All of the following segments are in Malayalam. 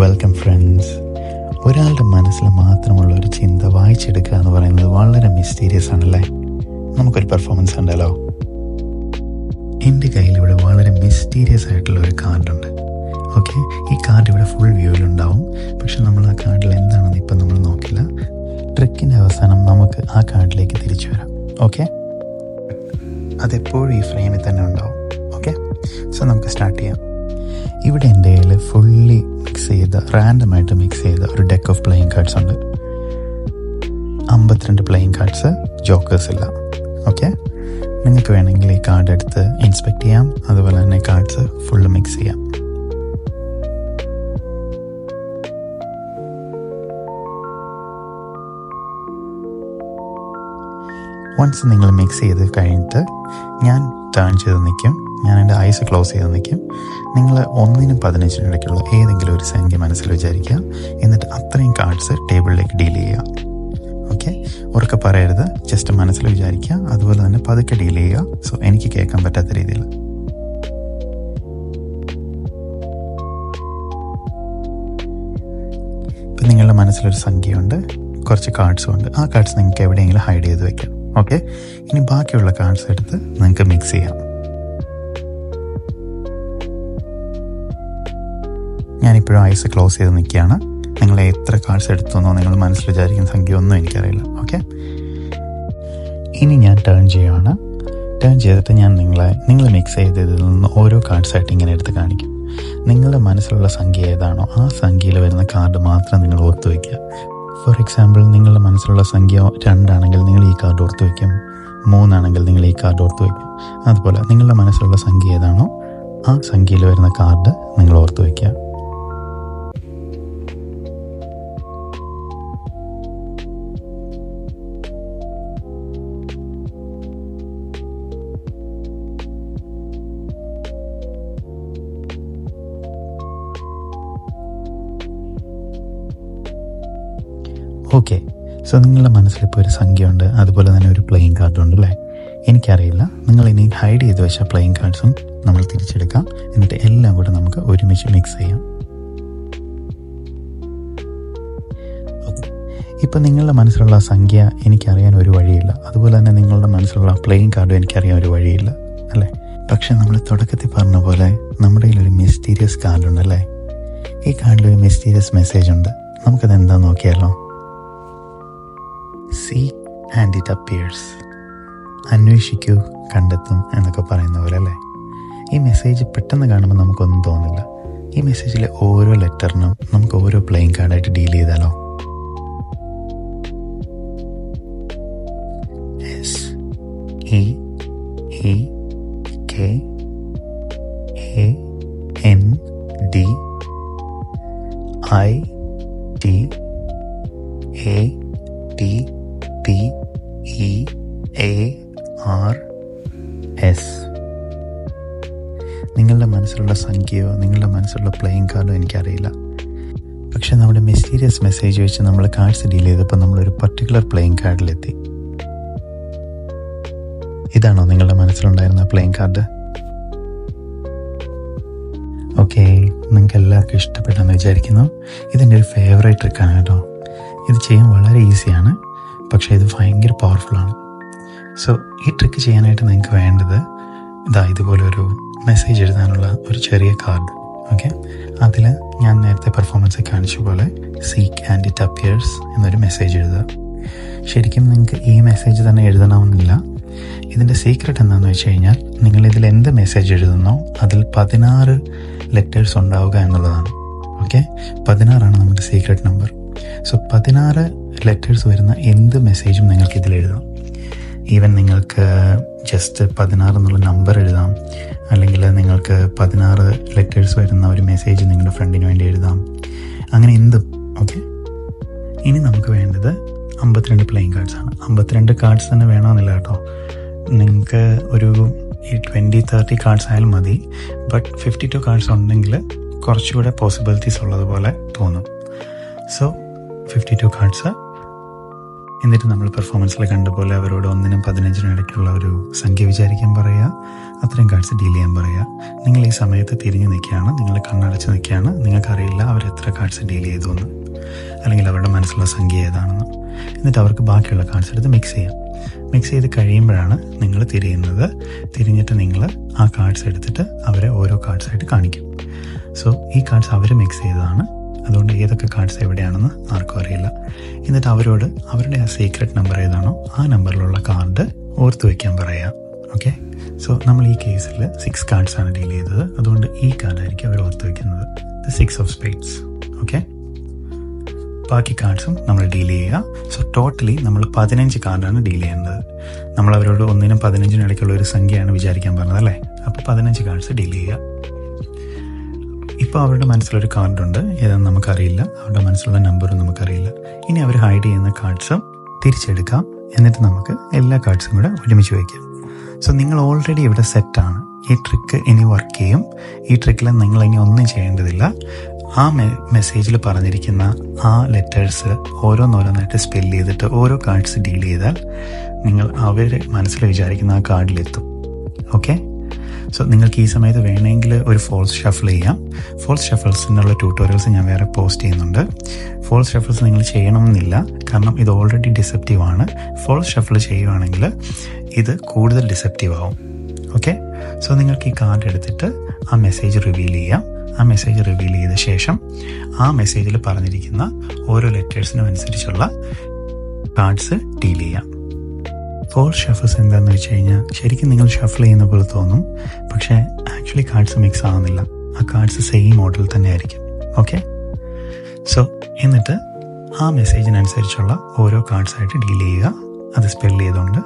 വെൽക്കം ഫ്രണ്ട്സ് ഒരാളുടെ മനസ്സിൽ മാത്രമുള്ള ഒരു ചിന്ത വായിച്ചെടുക്കുക എന്ന് പറയുന്നത് വളരെ മിസ്റ്റീരിയസ് ആണല്ലേ? നമുക്കൊരു പെർഫോമൻസ് ഉണ്ടല്ലോ എന്റെ കയ്യിൽ ഇവിടെ വളരെ മിസ്റ്റീരിയസ് ആയിട്ടുള്ള ഒരു കാർഡുണ്ട് ഓക്കെ ഈ കാർഡ് ഇവിടെ ഫുൾ വ്യൂവിലുണ്ടാവും പക്ഷെ നമ്മൾ ആ കാർഡിൽ എന്താണെന്ന് ഇപ്പം നമ്മൾ നോക്കില്ല. ട്രക്കിന്റെ അവസാനം നമുക്ക് ആ കാർഡിലേക്ക് തിരിച്ചു വരാം. ഓക്കെ അതെപ്പോഴും ഈ ഫ്രെയിമിൽ തന്നെ ഉണ്ടാവും. ഓക്കെ സോ നമുക്ക് സ്റ്റാർട്ട് ചെയ്യാം. ഇവിടെ എന്റെ കയ്യിൽ ഫുള്ളി ചെയ്ത റാൻഡമായിട്ട് മിക്സ് ചെയ്ത ഒരു ഡെക്ക് ഓഫ് പ്ലേയിങ് കാർഡ്സ് ഉണ്ട്. അമ്പത്തിരണ്ട് പ്ലേയിങ് കാർഡ്സ് ജോക്കേഴ്സ് ഇല്ല. ഓക്കെ നിങ്ങൾക്ക് വേണമെങ്കിൽ ഈ കാർഡ് എടുത്ത് ഇൻസ്പെക്ട് ചെയ്യാം. അതുപോലെ തന്നെ കാർഡ്സ് ഫുള്ള് മിക്സ് ചെയ്യാം. വൺസ് നിങ്ങൾ മിക്സ് ചെയ്ത് കഴിഞ്ഞിട്ട് ഞാൻ ടേൺ ചെയ്ത് നിൽക്കും. ഞാൻ എന്റെ ഐസ് ക്ലോസ് ചെയ്ത് നിൽക്കും. നിങ്ങൾ ഒന്നിനും പതിനഞ്ചിനും ഇടയ്ക്കുള്ള ഏതെങ്കിലും ഒരു സംഖ്യ മനസ്സിൽ വിചാരിക്കുക. എന്നിട്ട് അത്രയും കാർഡ്സ് ടേബിളിലേക്ക് ഡീൽ ചെയ്യുക. ഓക്കെ ഉറക്കെ പറയരുത്. ജസ്റ്റ് മനസ്സിൽ വിചാരിക്കുക. അതുപോലെ തന്നെ പതുക്കെ ഡീൽ ചെയ്യുക. സോ എനിക്ക് കേൾക്കാൻ പറ്റാത്ത രീതിയിൽ. ഇപ്പം നിങ്ങളുടെ മനസ്സിലൊരു സംഖ്യയുണ്ട്. കുറച്ച് കാർഡ്സും ഉണ്ട്. ആ കാർഡ്സ് നിങ്ങൾക്ക് എവിടെയെങ്കിലും ഹൈഡ് ചെയ്ത് വെക്കാം. ഓക്കെ ഇനി ബാക്കിയുള്ള കാർഡ്സ് എടുത്ത് നിങ്ങൾക്ക് മിക്സ് ചെയ്യാം. ഞാനിപ്പോഴും ഐസ് ക്ലോസ് ചെയ്ത് നിൽക്കുകയാണ്. നിങ്ങൾ എത്ര കാർഡ്സ് എടുത്തുവെന്നോ നിങ്ങൾ മനസ്സിൽ വിചാരിക്കുന്ന സംഖ്യ ഒന്നും എനിക്കറിയില്ല. ഓക്കെ ഇനി ഞാൻ ടേൺ ചെയ്യുകയാണ് ടേൺ ചെയ്തിട്ട് ഞാൻ നിങ്ങളെ നിങ്ങൾ മിക്സ് ചെയ്തതിൽ നിന്ന് ഓരോ കാർഡ്സായിട്ട് ഇങ്ങനെ എടുത്ത് കാണിക്കും. നിങ്ങളുടെ മനസ്സിലുള്ള സംഖ്യ ഏതാണോ ആ സംഖ്യയിൽ വരുന്ന കാർഡ് മാത്രം നിങ്ങൾ ഓർത്ത് വയ്ക്കുക. ഫോർ എക്സാമ്പിൾ നിങ്ങളുടെ മനസ്സിലുള്ള സംഖ്യ രണ്ടാണെങ്കിൽ നിങ്ങൾ ഈ കാർഡ് ഓർത്ത് വയ്ക്കും. മൂന്നാണെങ്കിൽ നിങ്ങൾ ഈ കാർഡ് ഓർത്ത് വയ്ക്കും. അതുപോലെ നിങ്ങളുടെ മനസ്സിലുള്ള സംഖ്യ ഏതാണോ ആ സംഖ്യയിൽ വരുന്ന കാർഡ് നിങ്ങൾ ഓർത്ത് വയ്ക്കുക. ഓക്കെ സോ നിങ്ങളുടെ മനസ്സിൽ ഇപ്പോൾ ഒരു സംഖ്യ ഉണ്ട് അതുപോലെ തന്നെ ഒരു പ്ലേയിങ് കാർഡും ഉണ്ട് അല്ലേ? എനിക്കറിയില്ല. നിങ്ങൾ ഇനി ഹൈഡ് ചെയ്ത് വെച്ച പ്ലേയിങ് കാർഡ്സും നമ്മൾ തിരിച്ചെടുക്കാം. എന്നിട്ട് എല്ലാം കൂടെ നമുക്ക് ഒരുമിച്ച് മിക്സ് ചെയ്യാം. ഇപ്പം നിങ്ങളുടെ മനസ്സിലുള്ള സംഖ്യ എനിക്കറിയാൻ ഒരു വഴിയില്ല. അതുപോലെ തന്നെ നിങ്ങളുടെ മനസ്സിലുള്ള പ്ലേയിങ് കാർഡും എനിക്കറിയാൻ ഒരു വഴിയില്ല. അല്ലേ? പക്ഷെ നമ്മൾ തുടക്കത്തിൽ പറഞ്ഞ പോലെ നമ്മുടെ ഒരു മിസ്റ്റീരിയസ് കാർഡുണ്ട് അല്ലേ? ഈ കാർഡിൽ ഒരു മിസ്റ്റീരിയസ് മെസ്സേജ് ഉണ്ട്. നമുക്കത് എന്താ നോക്കിയാലോ? സീ ആൻഡ് ഇറ്റ് അപ്പിയേഴ്സ് അന്വേഷിക്കൂ കണ്ടെത്തും എന്നൊക്കെ പറയുന്ന പോലെ അല്ലേ ഈ മെസ്സേജ് പെട്ടെന്ന് കാണുമ്പോൾ നമുക്കൊന്നും തോന്നില്ല. ഈ മെസ്സേജിലെ ഓരോ ലെറ്ററിനും നമുക്ക് ഓരോ പ്ലേയിങ് കാർഡായിട്ട് ഡീൽ ചെയ്താലോ? S E K A N D I T A T P E A R S. നിങ്ങളുടെ മനസ്സിലുള്ള സംഖ്യയോ നിങ്ങളുടെ മനസ്സിലുള്ള പ്ലേയിങ് കാർഡോ എനിക്കറിയില്ല. പക്ഷെ നമ്മുടെ മിസ്റ്റീരിയസ് മെസ്സേജ് വെച്ച് നമ്മൾ കാർഡ്സ് ഡീൽ ചെയ്തപ്പോൾ നമ്മളൊരു പർട്ടിക്കുലർ പ്ലേയിങ് കാർഡിലെത്തി ഇതാണോ നിങ്ങളുടെ മനസ്സിലുണ്ടായിരുന്ന പ്ലേയിങ് കാർഡ് ഓക്കെ നിങ്ങൾക്ക് എല്ലാവർക്കും ഇഷ്ടപ്പെട്ടെന്ന് വിചാരിക്കുന്നു. ഇതെന്റെ ഒരു ഫേവറേറ്റ് ട്രിക്കാണ് കേട്ടോ. ഇത് ചെയ്യാൻ വളരെ ഈസിയാണ് പക്ഷേ ഇത് ഭയങ്കര പവർഫുള്ളാണ് സോ ഈ ട്രിക്ക് ചെയ്യാനായിട്ട് നിങ്ങൾക്ക് വേണ്ടത് ഇതാ ഇതുപോലെ ഒരു മെസ്സേജ് എഴുതാനുള്ള ഒരു ചെറിയ കാർഡ് ഓക്കെ അതിൽ ഞാൻ നേരത്തെ പെർഫോമൻസ് കാണിച്ച പോലെ സീക്ക് ആൻഡ് ഇറ്റ് അപ്പിയേഴ്സ് എന്നൊരു മെസ്സേജ് എഴുതുക. ശരിക്കും നിങ്ങൾക്ക് ഈ മെസ്സേജ് തന്നെ എഴുതണമെന്നില്ല. ഇതിന്റെ സീക്രട്ട് എന്താണെന്ന് വെച്ച് കഴിഞ്ഞാൽ നിങ്ങൾ ഇതിൽ എന്ത് മെസ്സേജ് എഴുതുന്നോ അതിൽ പതിനാറ് ലെറ്റേഴ്സ് ഉണ്ടാവുക എന്നുള്ളതാണ്. ഓക്കെ പതിനാറാണ് നമ്മുടെ സീക്രട്ട് നമ്പർ സോ പതിനാറ് ലെറ്റേഴ്സ് വരുന്ന എന്ത് മെസ്സേജും നിങ്ങൾക്ക് ഇതിൽ എഴുതാം. ഈവൻ നിങ്ങൾക്ക് ജസ്റ്റ് പതിനാറ് എന്നുള്ള നമ്പർ എഴുതാം. അല്ലെങ്കിൽ നിങ്ങൾക്ക് പതിനാറ് ലെറ്റേഴ്സ് വരുന്ന ഒരു മെസ്സേജ് നിങ്ങളുടെ ഫ്രണ്ടിന് വേണ്ടി എഴുതാം. അങ്ങനെ എന്തും ഓക്കെ ഇനി നമുക്ക് വേണ്ടത് അമ്പത്തിരണ്ട് പ്ലേയിങ് കാർഡ്സ് ആണ്. അമ്പത്തിരണ്ട് കാർഡ്സ് തന്നെ വേണമെന്നില്ല കേട്ടോ. നിങ്ങൾക്ക് ഒരു ഈ ട്വന്റി തേർട്ടി കാർഡ്സ് ആയാലും മതി. ബട്ട് ഫിഫ്റ്റി ടു കാർഡ്സ് ഉണ്ടെങ്കിൽ കുറച്ചുകൂടെ പോസിബിലിറ്റീസ് ഉള്ളതുപോലെ തോന്നും. സോ ഫിഫ്റ്റി ടു കാർഡ്സ് എന്നിട്ട് നമ്മൾ പെർഫോമൻസിൽ കണ്ട പോലെ അവരോട് ഒന്നിനും പതിനഞ്ചിനും ഇടയ്ക്കുള്ള ഒരു സംഖ്യ വിചാരിക്കാൻ പറയുക. അത്രയും കാർഡ്സ് ഡീൽ ചെയ്യാൻ പറയുക. നിങ്ങൾ ഈ സമയത്ത് തിരിഞ്ഞു നിൽക്കുകയാണ്. നിങ്ങൾ കണ്ണടച്ച് നിൽക്കുകയാണ്. നിങ്ങൾക്കറിയില്ല അവർ എത്ര കാർഡ്സ് ഡീൽ ചെയ്തു എന്ന്. അല്ലെങ്കിൽ അവരുടെ മനസ്സിലുള്ള സംഖ്യ ഏതാണെന്ന്. എന്നിട്ട് അവർക്ക് ബാക്കിയുള്ള കാർഡ്സ് എടുത്ത് മിക്സ് ചെയ്യാം. മിക്സ് ചെയ്ത് കഴിയുമ്പോഴാണ് നിങ്ങൾ തിരിയുന്നത്. തിരിഞ്ഞിട്ട് നിങ്ങൾ ആ കാർഡ്സ് എടുത്തിട്ട് അവരെ ഓരോ കാർഡ്സായിട്ട് കാണിക്കും. സോ ഈ കാർഡ്സ് അവർ മിക്സ് ചെയ്തതാണ്. അതുകൊണ്ട് ഏതൊക്കെ കാർഡ്സ് എവിടെയാണെന്ന് ആർക്കും അറിയില്ല. എന്നിട്ട് അവരോട് അവരുടെ ആ സീക്രട്ട് നമ്പർ ഏതാണോ ആ നമ്പറിലുള്ള കാർഡ് ഓർത്ത് വയ്ക്കാൻ പറയുക ഓക്കെ സോ നമ്മൾ ഈ കേസിൽ സിക്സ് കാർഡ്സ് ആണ് ഡീൽ ചെയ്തത്. അതുകൊണ്ട് ഈ കാർഡായിരിക്കും അവർ ഓർത്ത് വയ്ക്കുന്നത് the six of spades okay ബാക്കി കാർഡ്സും നമ്മൾ ഡീൽ ചെയ്യുക. സോ ടോട്ടലി നമ്മൾ പതിനഞ്ച് കാർഡാണ് ഡീൽ ചെയ്യുന്നത്. നമ്മൾ അവരോട് ഒന്നിനും പതിനഞ്ചിനും ഇടയ്ക്കുള്ള ഒരു സംഖ്യയാണ് വിചാരിക്കാൻ പറഞ്ഞത് അല്ലേ? അപ്പോൾ പതിനഞ്ച് കാർഡ്സ് ഡീൽ ചെയ്യുക. ഇപ്പോൾ അവരുടെ മനസ്സിലൊരു കാർഡുണ്ട്. ഏതാണെന്ന് നമുക്കറിയില്ല. അവരുടെ മനസ്സിലുള്ള നമ്പറും നമുക്കറിയില്ല. ഇനി അവർ ഹൈഡ് ചെയ്യുന്ന കാർഡ്സും തിരിച്ചെടുക്കാം. എന്നിട്ട് നമുക്ക് എല്ലാ കാർഡ്സും കൂടെ ഒരുമിച്ച് വയ്ക്കാം സോ നിങ്ങൾ ഓൾറെഡി ഇവിടെ സെറ്റാണ് ഈ ട്രിക്ക് ഇനി വർക്ക് ചെയ്യും. ഈ ട്രിക്കിൽ നിങ്ങൾ ഇനി ഒന്നും ചെയ്യേണ്ടതില്ല. ആ മെസ്സേജിൽ പറഞ്ഞിരിക്കുന്ന ആ ലെറ്റേഴ്സ് ഓരോന്നോരോന്നായിട്ട് സ്പെൽ ചെയ്തിട്ട് ഓരോ കാർഡ്സ് ഡീൽ ചെയ്താൽ നിങ്ങൾ അവർ മനസ്സിൽ വിചാരിക്കുന്ന ആ കാർഡിലെത്തും ഓക്കെ സോ നിങ്ങൾക്ക് ഈ സമയത്ത് വേണമെങ്കിൽ ഒരു ഫോൾസ് ഷഫിൾ ചെയ്യാം. ഫോൾസ് ഷഫിൾസിനുള്ള ട്യൂട്ടോറിയൽസ് ഞാൻ വേറെ പോസ്റ്റ് ചെയ്യുന്നുണ്ട്. ഫോൾസ് ഷഫിൾസ് നിങ്ങൾ ചെയ്യണമെന്നില്ല. കാരണം ഇത് ഓൾറെഡി ഡിസെപ്റ്റീവ് ആണ്. ഫോൾസ് ഷഫിൾ ചെയ്യുവാണെങ്കിൽ ഇത് കൂടുതൽ ഡിസെപ്റ്റീവ് ആവും. ഓക്കെ സോ നിങ്ങൾക്ക് ഈ കാർഡ് എടുത്തിട്ട് ആ മെസ്സേജ് റിവീൽ ചെയ്യാം. ആ മെസ്സേജ് റിവീൽ ചെയ്ത ശേഷം ആ മെസ്സേജിൽ പറഞ്ഞിരിക്കുന്ന ഓരോ ലെറ്റേഴ്സിനും അനുസരിച്ചുള്ള കാർഡ്സ് ഡീൽ ചെയ്യാം. ഫോർ ഷഫിൾസ് എന്താണെന്ന് വെച്ച് കഴിഞ്ഞാൽ ശരിക്കും നിങ്ങൾ ഷഫിൾ ചെയ്യുന്ന പോലെ തോന്നും. പക്ഷേ ആക്ച്വലി കാർഡ്സ് മിക്സ് ആവുന്നില്ല. ആ കാർഡ്സ് സെയിം മോഡൽ തന്നെ ആയിരിക്കും ഓക്കെ സോ എന്നിട്ട് ആ മെസ്സേജിനനുസരിച്ചുള്ള ഓരോ കാർഡ്സായിട്ട് ഡീൽ ചെയ്യുക. അത് സ്പെൽ ചെയ്തുകൊണ്ട്.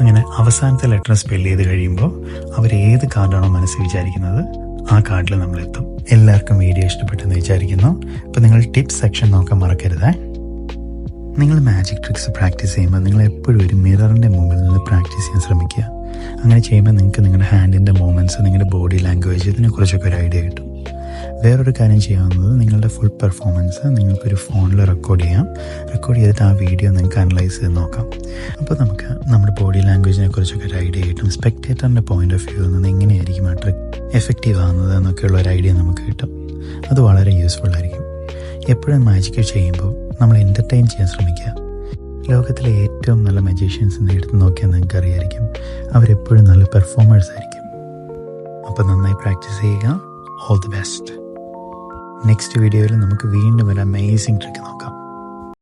അങ്ങനെ അവസാനത്തെ ലെറ്റർ സ്പെൽ ചെയ്ത് കഴിയുമ്പോൾ അവർ ഏത് കാർഡാണോ മനസ്സിൽ വിചാരിക്കുന്നത് ആ കാർഡിൽ നമ്മൾ എത്തും എല്ലാവർക്കും വീഡിയോ ഇഷ്ടപ്പെട്ടെന്ന് വിചാരിക്കുന്നു. അപ്പോൾ നിങ്ങൾ ടിപ്സ് സെക്ഷൻ നോക്കാൻ മറക്കരുത്. നിങ്ങൾ മാജിക് ട്രിക്സ് പ്രാക്ടീസ് ചെയ്യുമ്പോൾ നിങ്ങൾ എപ്പോഴും ഒരു മിററിന്റെ മുമ്പിൽ നിന്ന് പ്രാക്ടീസ് ചെയ്യാൻ ശ്രമിക്കുക. അങ്ങനെ ചെയ്യുമ്പോൾ നിങ്ങൾക്ക് നിങ്ങളുടെ ഹാൻഡിന്റെ മൂവ്മെന്റ്സ് നിങ്ങളുടെ ബോഡി ലാംഗ്വേജ് ഇതിനെക്കുറിച്ചൊക്കെ ഒരു ഐഡിയ കിട്ടും. വേറൊരു കാര്യം ചെയ്യാവുന്നത് നിങ്ങളുടെ ഫുൾ പെർഫോമൻസ് നിങ്ങൾക്കൊരു ഫോണിൽ റെക്കോർഡ് ചെയ്യാം. റെക്കോർഡ് ചെയ്തിട്ട് ആ വീഡിയോ നിങ്ങൾക്ക് അനലൈസ് ചെയ്ത് നോക്കാം. അപ്പോൾ നമുക്ക് നമ്മുടെ ബോഡി ലാംഗ്വേജിനെ കുറിച്ചൊക്കെ ഒരു ഐഡിയ കിട്ടും. സ്പെക്ടേറ്ററിന്റെ പോയിന്റ് ഓഫ് വ്യൂ നിന്ന് എങ്ങനെയായിരിക്കും ആ ട്രിക്ക് എഫക്റ്റീവ് ആകുന്നത് എന്നൊക്കെയുള്ള ഒരു ഐഡിയ നമുക്ക് കിട്ടും. അത് വളരെ യൂസ്ഫുൾ ആയിരിക്കും. എപ്പോഴും മാജിക്ക് ചെയ്യുമ്പോൾ നമ്മൾ എന്റർടൈൻ ചെയ്യാൻ ശ്രമിക്കുക. ലോകത്തിലെ ഏറ്റവും നല്ല മജീഷ്യൻസിനെ എടുത്ത് നോക്കിയാൽ നിങ്ങൾക്ക് അറിയായിരിക്കും. അവരെപ്പോഴും നല്ല പെർഫോമേഴ്സ് ആയിരിക്കും. അപ്പോൾ നന്നായി പ്രാക്ടീസ് ചെയ്യുക. ഓൾ ദി ബെസ്റ്റ് നെക്സ്റ്റ് വീഡിയോയിൽ നമുക്ക് വീണ്ടും ഒരു അമേസിങ് ട്രിക്ക് നോക്കാം.